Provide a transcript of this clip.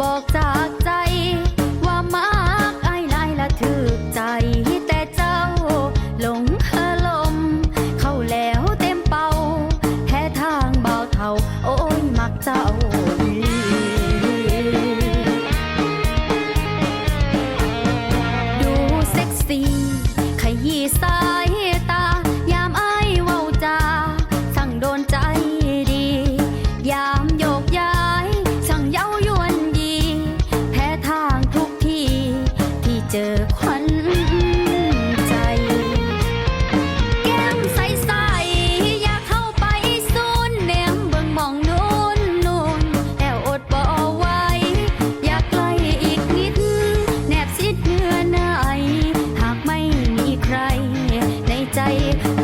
บอกจากใจ ว่ามากไอ้ลายละถือใจแต่เจ้า หลงเะลม เข้าแล้วเต็มเป่าแท้ทางเบาเท่า โอ้ยมักเจ้าดูเซ็กซี่ขยี้สาย ใจ